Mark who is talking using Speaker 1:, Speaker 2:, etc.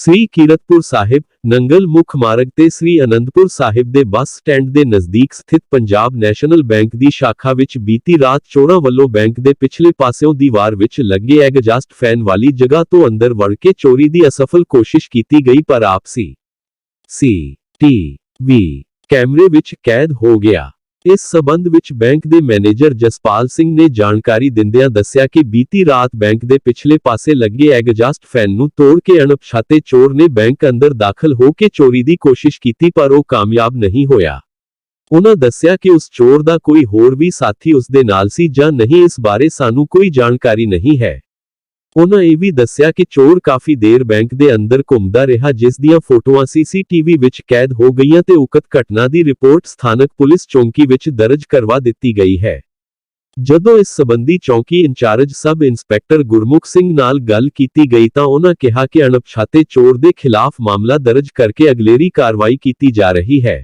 Speaker 1: ਸ੍ਰੀ ਕੀਰਤਪੁਰ ਸਾਹਿਬ, ਨੰਗਲ ਮੁੱਖ ਮਾਰਗ ਤੇ ਸ੍ਰੀ ਅਨੰਦਪੁਰ ਸਾਹਿਬ ਦੇ ਬੱਸ ਸਟੈਂਡ ਦੇ ਨਜ਼ਦੀਕ ਸਥਿਤ ਪੰਜਾਬ ਨੈਸ਼ਨਲ ਬੈਂਕ ਦੀ ਸ਼ਾਖਾ ਵਿੱਚ ਬੀਤੀ ਰਾਤ ਚੋਰਾਂ ਵੱਲੋਂ ਬੈਂਕ ਦੇ ਪਿਛਲੇ ਪਾਸਿਓਂ ਦੀਵਾਰ ਵਿੱਚ ਲੱਗੇ ਐਗਜ਼ਾਸਟ ਫੈਨ ਵਾਲੀ ਜਗ੍ਹਾ ਤੋਂ ਅੰਦਰ ਵੜ ਕੇ ਚੋਰੀ ਦੀ ਅਸਫਲ ਕੋਸ਼ਿਸ਼ ਕੀਤੀ ਗਈ ਪਰ ਆਪਸੀ ਸੀ ਟੀ ਵੀ ਕੈਮਰੇ ਵਿੱਚ ਕੈਦ ਹੋ ਗਿਆ। ਇਸ ਸਬੰਧ ਵਿੱਚ ਬੈਂਕ ਦੇ ਮੈਨੇਜਰ ਜਸਪਾਲ ਸਿੰਘ ਨੇ ਜਾਣਕਾਰੀ ਦਿੰਦਿਆਂ ਦੱਸਿਆ ਕਿ ਬੀਤੀ ਰਾਤ ਬੈਂਕ ਦੇ ਪਿਛਲੇ ਪਾਸੇ ਲੱਗੇ ਐਗਜ਼ਾਸਟ ਫੈਨ ਨੂੰ ਤੋੜ ਕੇ ਅਣਪਛਾਤੇ ਚੋਰ ਨੇ ਬੈਂਕ ਅੰਦਰ ਦਾਖਲ ਹੋ ਕੇ ਚੋਰੀ ਦੀ ਕੋਸ਼ਿਸ਼ ਕੀਤੀ ਪਰ ਉਹ ਕਾਮਯਾਬ ਨਹੀਂ ਹੋਇਆ। ਉਹਨਾਂ ਦੱਸਿਆ ਕਿ ਉਸ ਚੋਰ ਦਾ ਕੋਈ ਹੋਰ ਵੀ ਸਾਥੀ ਉਸ ਦੇ ਨਾਲ ਸੀ ਜਾਂ ਨਹੀਂ ਇਸ ਬਾਰੇ ਸਾਨੂੰ ਕੋਈ ਜਾਣਕਾਰੀ ਨਹੀਂ ਹੈ। ਉਹਨਾਂ ਇਹ ਵੀ ਦੱਸਿਆ ਕਿ ਚੋਰ ਕਾਫੀ ਦੇਰ ਬੈਂਕ ਦੇ ਅੰਦਰ ਘੁੰਮਦਾ ਰਿਹਾ, ਜਿਸ ਦੀਆਂ ਫੋਟੋਆਂ ਸੀਸੀਟੀਵੀ ਵਿੱਚ ਕੈਦ ਹੋ ਗਈਆਂ ਤੇ ਉਕਤ ਘਟਨਾ ਦੀ ਰਿਪੋਰਟ ਸਥਾਨਕ ਪੁਲਿਸ ਚੌਂਕੀ ਵਿੱਚ ਦਰਜ ਕਰਵਾ ਦਿੱਤੀ ਗਈ ਹੈ। ਜਦੋਂ ਇਸ ਸਬੰਧੀ ਚੌਂਕੀ incharge sub inspector Gurmukh Singh ਨਾਲ ਗੱਲ ਕੀਤੀ ਗਈ ਤਾਂ ਉਹਨਾਂ ਕਿਹਾ ਕਿ ਅਣਪਛਾਤੇ ਚੋਰ ਦੇ ਖਿਲਾਫ ਮਾਮਲਾ ਦਰਜ ਕਰਕੇ ਅਗਲੇਰੀ ਕਾਰਵਾਈ ਕੀਤੀ ਜਾ ਰਹੀ ਹੈ।